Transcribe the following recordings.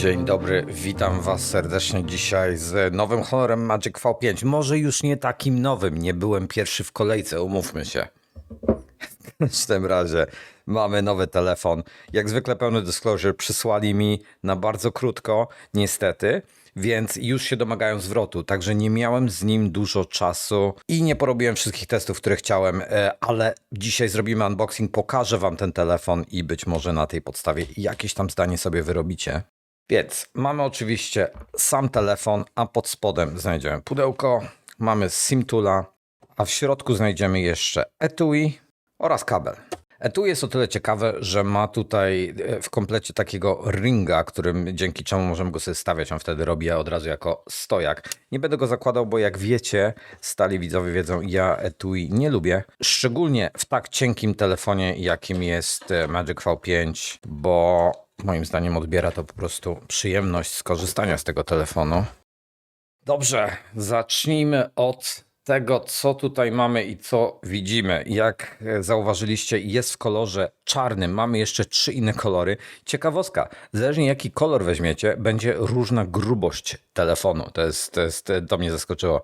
Dzień dobry, witam Was serdecznie dzisiaj z nowym honorem Magic V5. Może już nie takim nowym, nie byłem pierwszy w kolejce, umówmy się. W tym razie mamy nowy telefon. Jak zwykle pełny disclosure przysłali mi na bardzo krótko, niestety, więc już się domagają zwrotu, także nie miałem z nim dużo czasu i nie porobiłem wszystkich testów, które chciałem, e, ale dzisiaj zrobimy unboxing, pokażę Wam ten telefon i być może na tej podstawie jakieś tam zdanie sobie wyrobicie. Więc mamy oczywiście sam telefon, a pod spodem znajdziemy pudełko, mamy SIM-tula, a w środku znajdziemy jeszcze etui oraz kabel. Etui jest o tyle ciekawe, że ma tutaj e, w komplecie takiego ringa, którym dzięki czemu możemy go sobie stawiać. On wtedy robi od razu jako stojak. Nie będę go zakładał, bo jak wiecie, stali widzowie wiedzą, ja etui nie lubię. Szczególnie w tak cienkim telefonie, jakim jest e, Magic V5, bo moim zdaniem odbiera to po prostu przyjemność skorzystania z tego telefonu. Dobrze, zacznijmy od tego, co tutaj mamy i co widzimy. Jak zauważyliście, jest w kolorze czarnym. Mamy jeszcze trzy inne kolory. Ciekawostka, zależnie jaki kolor weźmiecie, będzie różna grubość telefonu. To jest, to jest, to mnie zaskoczyło.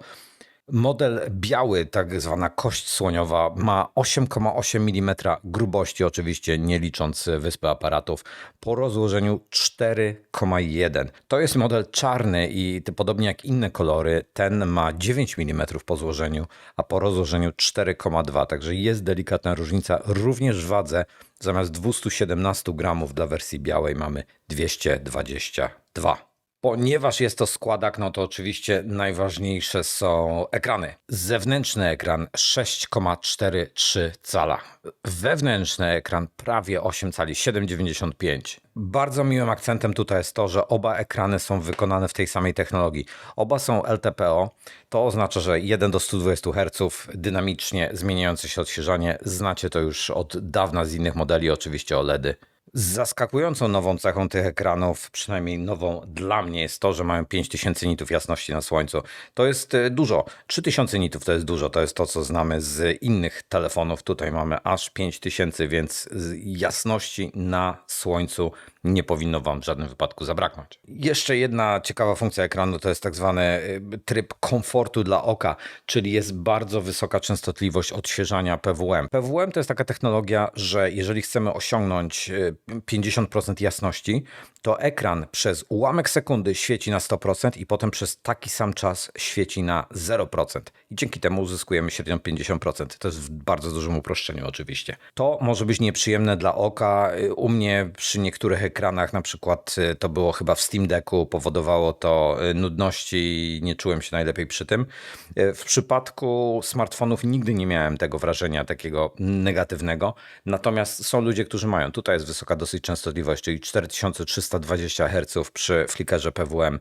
Model biały, tak zwana kość słoniowa, ma 8,8 mm grubości, oczywiście nie licząc wyspy aparatów, po rozłożeniu 4,1. To jest model czarny i podobnie jak inne kolory, ten ma 9 mm po złożeniu, a po rozłożeniu 4,2. Także jest delikatna różnica. Również w wadze zamiast 217 gramów dla wersji białej mamy 222. Ponieważ jest to składak, no to oczywiście najważniejsze są ekrany. Zewnętrzny ekran 6,43 cala. Wewnętrzny ekran prawie 8 cali, 7,95. Bardzo miłym akcentem tutaj jest to, że oba ekrany są wykonane w tej samej technologii. Oba są LTPO. To oznacza, że 1 do 120 Hz, dynamicznie zmieniające się odświeżanie. Znacie to już od dawna z innych modeli, oczywiście OLEDy. Zaskakującą nową cechą tych ekranów, przynajmniej nową dla mnie, jest to, że mają 5000 nitów jasności na słońcu. To jest e, dużo. 3000 nitów to jest dużo. To jest to, co znamy z innych telefonów. Tutaj mamy aż 5000, więc jasności na słońcu nie powinno Wam w żadnym wypadku zabraknąć. Jeszcze jedna ciekawa funkcja ekranu to jest tak zwany e, tryb komfortu dla oka, czyli jest bardzo wysoka częstotliwość odświeżania PWM. PWM to jest taka technologia, że jeżeli chcemy osiągnąć e, 50% jasności, to ekran przez ułamek sekundy świeci na 100% i potem przez taki sam czas świeci na 0%. I dzięki temu uzyskujemy średnio 50%. To jest w bardzo dużym uproszczeniu oczywiście. To może być nieprzyjemne dla oka. U mnie przy niektórych ekranach, na przykład y, to było chyba w Steam Decku, powodowało to y, nudności i nie czułem się najlepiej przy tym. Y, W przypadku smartfonów nigdy nie miałem tego wrażenia takiego negatywnego. Natomiast są ludzie, którzy mają. Tutaj jest wysoka dosyć częstotliwość, czyli 4320 Hz przy flickerze PWM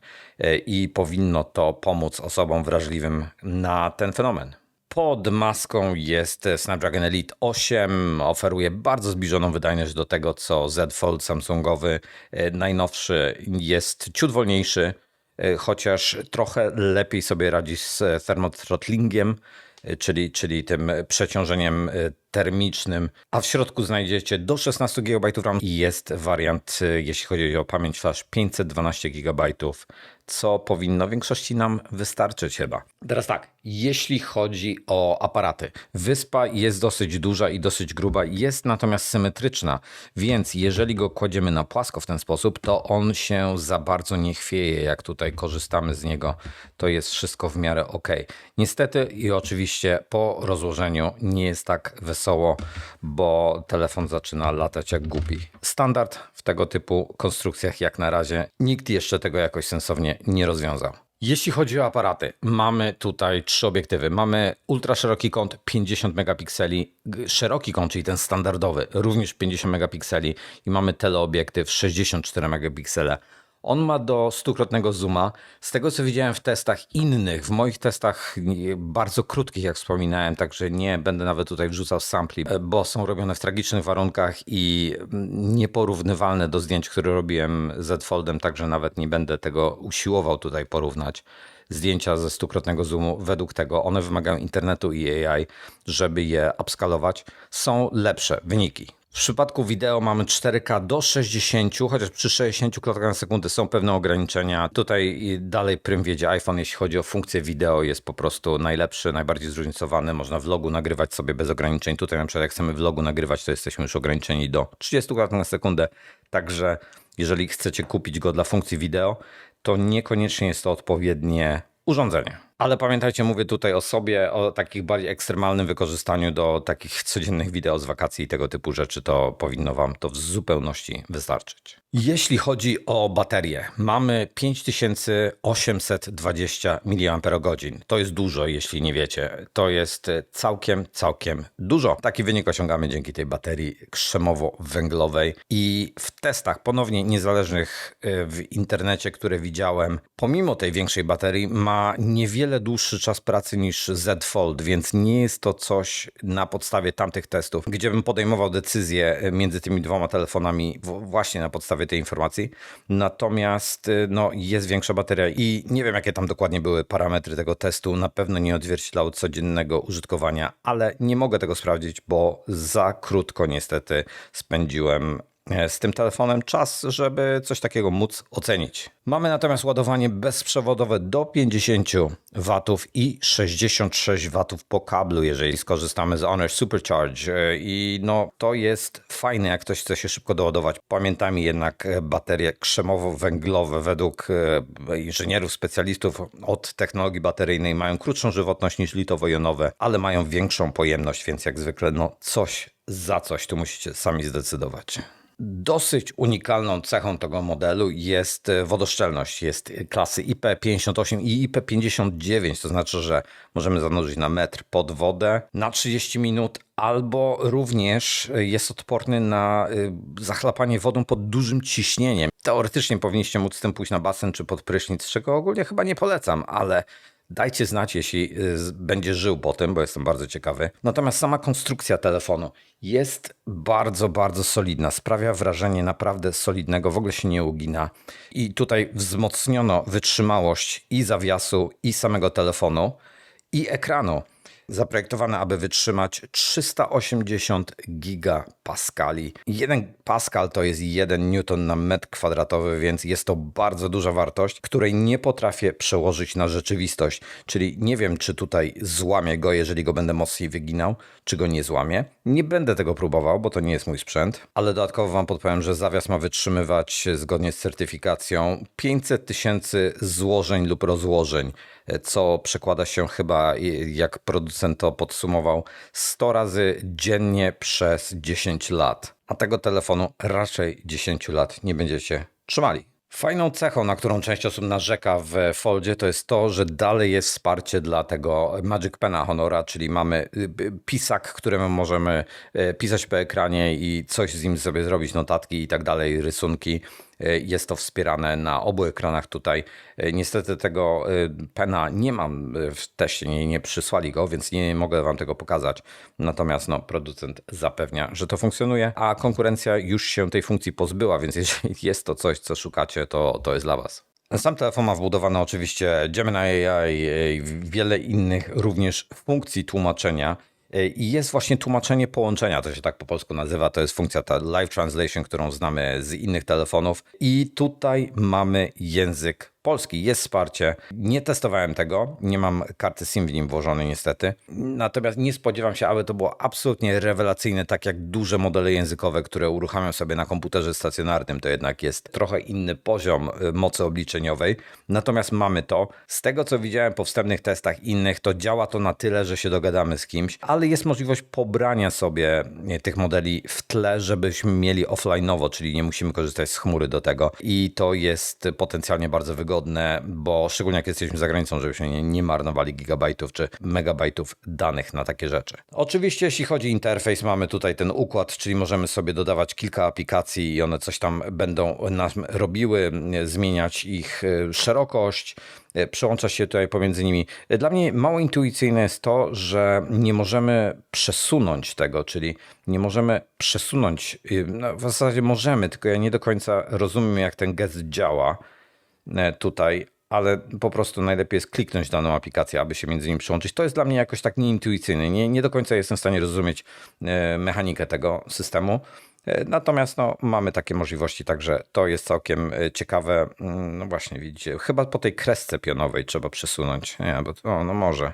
i powinno to pomóc osobom wrażliwym na ten fenomen. Pod maską jest Snapdragon Elite 8. Oferuje bardzo zbliżoną wydajność do tego, co Z Fold Samsungowy y, najnowszy. Jest ciut wolniejszy, y, chociaż trochę lepiej sobie radzi z thermothrotlingiem, y, czyli, czyli tym przeciążeniem termicznym, a w środku znajdziecie do 16 GB RAM i jest wariant, y, jeśli chodzi o pamięć flash, 512 GB, co powinno większości nam wystarczyć chyba. Teraz tak, jeśli chodzi o aparaty. Wyspa jest dosyć duża i dosyć gruba, jest natomiast symetryczna, więc jeżeli go kładziemy na płasko w ten sposób, to on się za bardzo nie chwieje, jak tutaj korzystamy z niego, to jest wszystko w miarę ok. Niestety i oczywiście po rozłożeniu nie jest tak wesoło, bo telefon zaczyna latać jak głupi. Standard w tego typu konstrukcjach jak na razie nikt jeszcze tego jakoś sensownie nie rozwiązał. Jeśli chodzi o aparaty, mamy tutaj trzy obiektywy. Mamy ultra szeroki kąt 50 megapikseli, szeroki kąt, czyli ten standardowy, również 50 megapikseli i mamy teleobiektyw 64 megapiksele. On ma do stukrotnego zooma. Z tego co widziałem w testach innych, w moich testach bardzo krótkich, jak wspominałem, także nie będę nawet tutaj wrzucał sampli, e, bo są robione w tragicznych warunkach i mm, nieporównywalne do zdjęć, które robiłem Z Foldem, także nawet nie będę tego usiłował tutaj porównać zdjęcia ze stukrotnego zoomu, według tego one wymagają internetu i AI, żeby je upskalować, są lepsze wyniki. W przypadku wideo mamy 4K do 60, chociaż przy 60 klatkach na sekundę są pewne ograniczenia. Tutaj dalej prym wiedzie iPhone, jeśli chodzi o funkcję wideo, jest po prostu najlepszy, najbardziej zróżnicowany. Można vlogu nagrywać sobie bez ograniczeń. Tutaj na przykład jak chcemy vlogu nagrywać, to jesteśmy już ograniczeni do 30 klatek na sekundę. Także jeżeli chcecie kupić go dla funkcji wideo, to niekoniecznie jest to odpowiednie urządzenie. Ale pamiętajcie, mówię tutaj o sobie, o takich bardziej ekstremalnym wykorzystaniu do takich codziennych wideo z wakacji i tego typu rzeczy, to powinno Wam to w zupełności wystarczyć. Jeśli chodzi o baterię, mamy 5820 mAh. To jest dużo, jeśli nie wiecie. To jest całkiem, całkiem dużo. Taki wynik osiągamy dzięki tej baterii krzemowo-węglowej i w testach ponownie niezależnych y, w internecie, które widziałem, pomimo tej większej baterii ma niewiele wiele dłuższy czas pracy niż Z Fold, więc nie jest to coś na podstawie tamtych testów, gdzie bym podejmował decyzję e, między tymi dwoma telefonami właśnie na podstawie tej informacji. Natomiast e, no, jest większa bateria i nie wiem, jakie tam dokładnie były parametry tego testu. Na pewno nie odzwierciedlał codziennego użytkowania, ale nie mogę tego sprawdzić, bo za krótko niestety spędziłem z tym telefonem czas, żeby coś takiego móc ocenić. Mamy natomiast ładowanie bezprzewodowe do 50 W i 66 W po kablu, jeżeli skorzystamy z Honor Supercharge. E, I no, to jest fajne, jak ktoś chce się szybko doładować. Pamiętajmy jednak e, baterie krzemowo-węglowe według inżynierów, specjalistów od technologii bateryjnej mają krótszą żywotność niż litowo-jonowe, ale mają większą pojemność, więc jak zwykle no coś za coś tu musicie sami zdecydować. Dosyć unikalną cechą tego modelu jest e, wodoszczelność. Jest klasy IP58 i IP59, to znaczy, że możemy zanurzyć na metr pod wodę na 30 minut, albo również jest odporny na e, zachlapanie wodą pod dużym ciśnieniem. Teoretycznie powinniście móc z tym pójść na basen czy pod prysznic, czego ogólnie chyba nie polecam, ale Dajcie znać, jeśli y, będzie żył po tym, bo jestem bardzo ciekawy. Natomiast sama konstrukcja telefonu jest bardzo, bardzo solidna. Sprawia wrażenie naprawdę solidnego, w ogóle się nie ugina. I tutaj wzmocniono wytrzymałość i zawiasu, i samego telefonu, i ekranu zaprojektowane, aby wytrzymać 380 gigapaskali. 1 pascal to jest 1 newton na metr kwadratowy, więc jest to bardzo duża wartość, której nie potrafię przełożyć na rzeczywistość. Czyli nie wiem, czy tutaj złamię go, jeżeli go będę mocniej wyginał, czy go nie złamię. Nie będę tego próbował, bo to nie jest mój sprzęt, ale dodatkowo Wam podpowiem, że zawias ma wytrzymywać zgodnie z certyfikacją 500 tysięcy złożeń lub rozłożeń co przekłada się chyba, jak producent to podsumował, 100 razy dziennie przez 10 lat. A tego telefonu raczej 10 lat nie będziecie trzymali. Fajną cechą, na którą część osób narzeka w Foldzie, to jest to, że dalej jest wsparcie dla tego Magic Pena Honora, czyli mamy y, pisak, którym możemy y, pisać po ekranie i coś z nim sobie zrobić, notatki i tak dalej, rysunki. E, jest to wspierane na obu ekranach tutaj. E, niestety tego e, pena nie mam w teście, nie, nie przysłali go, więc nie mogę Wam tego pokazać. Natomiast no, producent zapewnia, że to funkcjonuje, a konkurencja już się tej funkcji pozbyła, więc jeżeli jest to coś, co szukacie, to, to jest dla Was. Sam telefon ma wbudowane oczywiście Gemini AI i wiele innych również funkcji tłumaczenia. E, I jest właśnie tłumaczenie połączenia, to się tak po polsku nazywa. To jest funkcja ta live translation, którą znamy z innych telefonów. I tutaj mamy język polski, jest wsparcie. Nie testowałem tego, nie mam karty SIM w nim włożonej niestety. Natomiast nie spodziewam się, aby to było absolutnie rewelacyjne, tak jak duże modele językowe, które uruchamiam sobie na komputerze stacjonarnym. To jednak jest trochę inny poziom y, mocy obliczeniowej. Natomiast mamy to. Z tego co widziałem po wstępnych testach innych, to działa to na tyle, że się dogadamy z kimś, ale jest możliwość pobrania sobie y, tych modeli w tle, żebyśmy mieli offline'owo, czyli nie musimy korzystać z chmury do tego. I to jest potencjalnie bardzo wygodne wygodne, bo szczególnie jak jesteśmy za granicą, żebyśmy nie, nie marnowali gigabajtów czy megabajtów danych na takie rzeczy. Oczywiście, jeśli chodzi o interfejs, mamy tutaj ten układ, czyli możemy sobie dodawać kilka aplikacji i one coś tam będą nam robiły, zmieniać ich e, szerokość, e, przełącza się tutaj pomiędzy nimi. Dla mnie mało intuicyjne jest to, że nie możemy przesunąć tego, czyli nie możemy przesunąć, no w zasadzie możemy, tylko ja nie do końca rozumiem, jak ten gest działa. E, tutaj, ale po prostu najlepiej jest kliknąć daną aplikację, aby się między nimi przyłączyć. To jest dla mnie jakoś tak nieintuicyjne. Nie, nie do końca jestem w stanie rozumieć e, mechanikę tego systemu. E, Natomiast no, mamy takie możliwości, także to jest całkiem e, ciekawe. Mm, No właśnie, widzicie, chyba po tej kresce pionowej trzeba przesunąć. Nie, bo to, no może.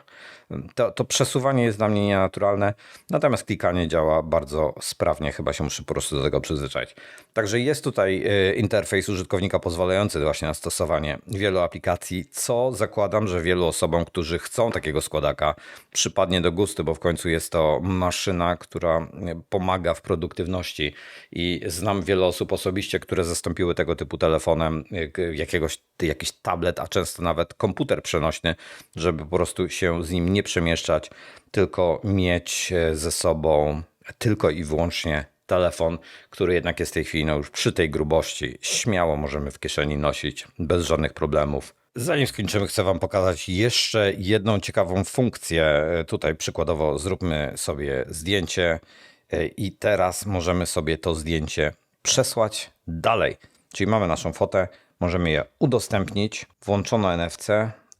To, to przesuwanie jest dla mnie nienaturalne, natomiast klikanie działa bardzo sprawnie. Chyba się muszę po prostu do tego przyzwyczaić. Także jest tutaj e, interfejs użytkownika pozwalający właśnie na stosowanie wielu aplikacji, co zakładam, że wielu osobom, którzy chcą takiego składaka, przypadnie do gustu, bo w końcu jest to maszyna, która pomaga w produktywności i znam wiele osób osobiście, które zastąpiły tego typu telefonem jakiegoś, jakiś tablet, a często nawet komputer przenośny, żeby po prostu się z nim nie przemieszczać, tylko mieć e, ze sobą tylko i wyłącznie telefon, który jednak jest w tej chwili no już przy tej grubości, śmiało możemy w kieszeni nosić bez żadnych problemów. Zanim skończymy, chcę Wam pokazać jeszcze jedną ciekawą funkcję. E, Tutaj przykładowo zróbmy sobie zdjęcie i teraz możemy sobie to zdjęcie przesłać dalej. Czyli mamy naszą fotę, możemy je udostępnić, włączono NFC,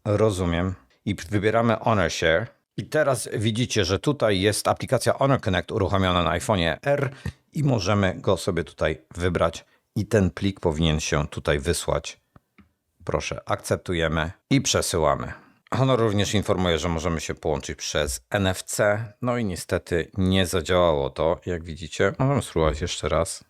rozumiem, i wybieramy Honor Share. I teraz widzicie, że tutaj jest aplikacja Honor Connect uruchomiona na iPhone'ie R i możemy go sobie tutaj wybrać i ten plik powinien się tutaj wysłać. Proszę, akceptujemy i przesyłamy. Honor również informuje, że możemy się połączyć przez NFC. No i niestety nie zadziałało to, jak widzicie. Możemy spróbować jeszcze raz.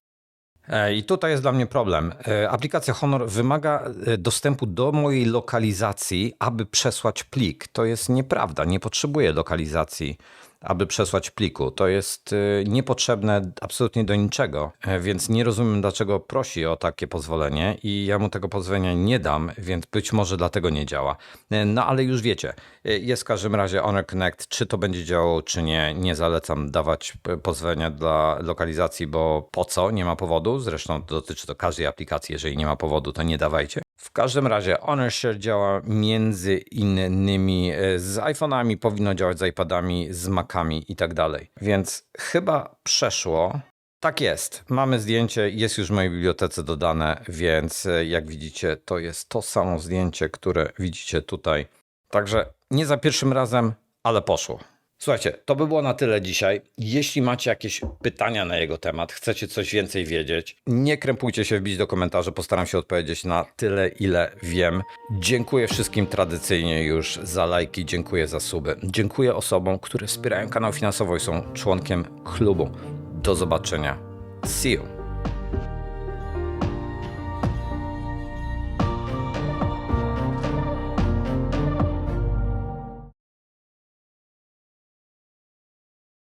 E, I tutaj jest dla mnie problem. E, Aplikacja Honor wymaga e, dostępu do mojej lokalizacji, aby przesłać plik. To jest nieprawda. Nie potrzebuję lokalizacji, aby przesłać pliku. To jest e, niepotrzebne absolutnie do niczego, E, więc nie rozumiem, dlaczego prosi o takie pozwolenie i ja mu tego pozwolenia nie dam, więc być może dlatego nie działa. E, No ale już wiecie, e, jest w każdym razie Honor Connect. Czy to będzie działało, czy nie, nie zalecam dawać pozwolenia dla lokalizacji, bo po co? Nie ma powodu. Zresztą dotyczy to każdej aplikacji. Jeżeli nie ma powodu, to nie dawajcie. W każdym razie HonorShare działa między innymi e, z iPhone'ami, powinno działać z iPadami, z Macami i tak dalej. Więc chyba przeszło. Tak jest. Mamy zdjęcie, jest już w mojej bibliotece dodane, więc e, jak widzicie, to jest to samo zdjęcie, które widzicie tutaj. Także nie za pierwszym razem, ale poszło. Słuchajcie, to by było na tyle dzisiaj. Jeśli macie jakieś pytania na jego temat, chcecie coś więcej wiedzieć, nie krępujcie się wbić do komentarzy, postaram się odpowiedzieć na tyle, ile wiem. Dziękuję wszystkim tradycyjnie już za lajki, dziękuję za suby. Dziękuję osobom, które wspierają kanał finansowo i są członkiem klubu. Do zobaczenia. See you.